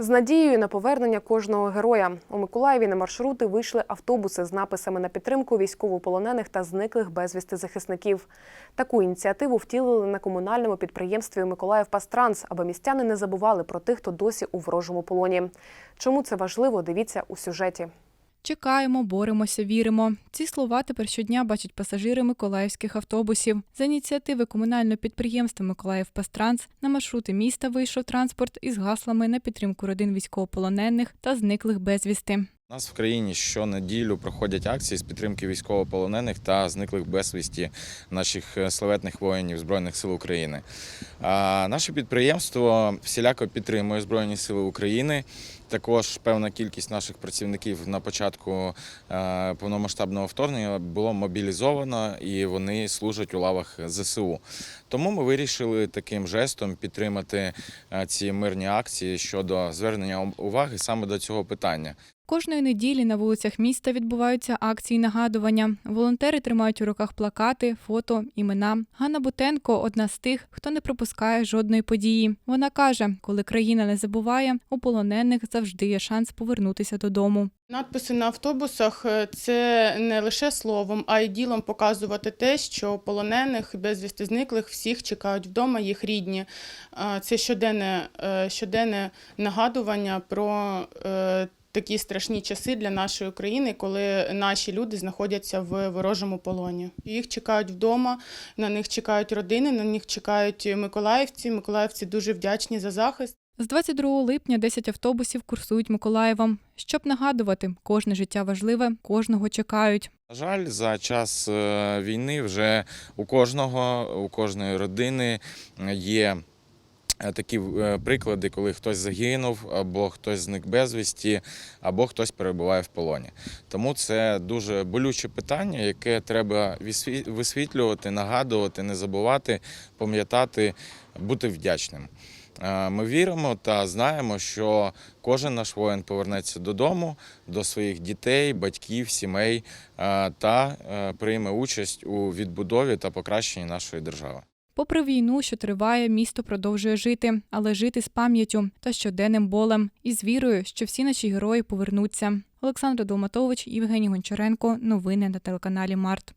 З надією на повернення кожного героя у Миколаєві на маршрути вийшли автобуси з написами на підтримку військовополонених та зниклих безвісти захисників. Таку ініціативу втілили на комунальному підприємстві Миколаїв Пастранс, аби містяни не забували про тих, хто досі у ворожому полоні. Чому це важливо? Дивіться у сюжеті. Чекаємо, боремося, віримо. Ці слова тепер щодня бачать пасажири миколаївських автобусів. За ініціативи комунального підприємства Миколаїв Пастранс на маршрути міста вийшов транспорт із гаслами на підтримку родин військовополонених та зниклих безвісти. У нас в країні щонеділю проходять акції з підтримки військовополонених та зниклих безвісті наших е, славетних воїнів Збройних сил України. А наше підприємство всіляко підтримує Збройні Сили України. Також певна кількість наших працівників на початку е, повномасштабного вторгнення було мобілізовано і вони служать у лавах ЗСУ. Тому ми вирішили таким жестом підтримати е, ці мирні акції щодо звернення уваги саме до цього питання. Кожної неділі на вулицях міста відбуваються акції нагадування. Волонтери тримають у руках плакати, фото, імена. Ганна Бутенко одна з тих, хто не пропускає жодної події. Вона каже, коли країна не забуває, у полонених завжди є шанс повернутися додому. Надписи на автобусах це не лише словом, а й ділом показувати те, що полонених, безвісти зниклих всіх чекають вдома, їх рідні. Це щоденне, е, щоденне нагадування про е, такі страшні часи для нашої країни, коли наші люди знаходяться в ворожому полоні. Їх чекають вдома, на них чекають родини, на них чекають миколаївці. Миколаївці дуже вдячні за захист. З 22 липня 10 автобусів курсують Миколаєвом. Щоб нагадувати, кожне життя важливе, кожного чекають. На жаль, за час е, війни вже у кожного, у кожної родини є е, такі е, приклади, коли хтось загинув, або хтось зник безвісті, або хтось перебуває в полоні. Тому це дуже болюче питання, яке треба висвітлювати, нагадувати, не забувати, пам'ятати, бути вдячним. Е, Ми віримо та знаємо, що кожен наш воїн повернеться додому, до своїх дітей, батьків, сімей е, та е, прийме участь у відбудові та покращенні нашої держави. Попри війну, що триває, місто продовжує жити, але жити з пам'яттю та щоденним болем і з вірою, що всі наші герої повернуться. Олександр Долматович, Євгеній Гончаренко. Новини на телеканалі Март.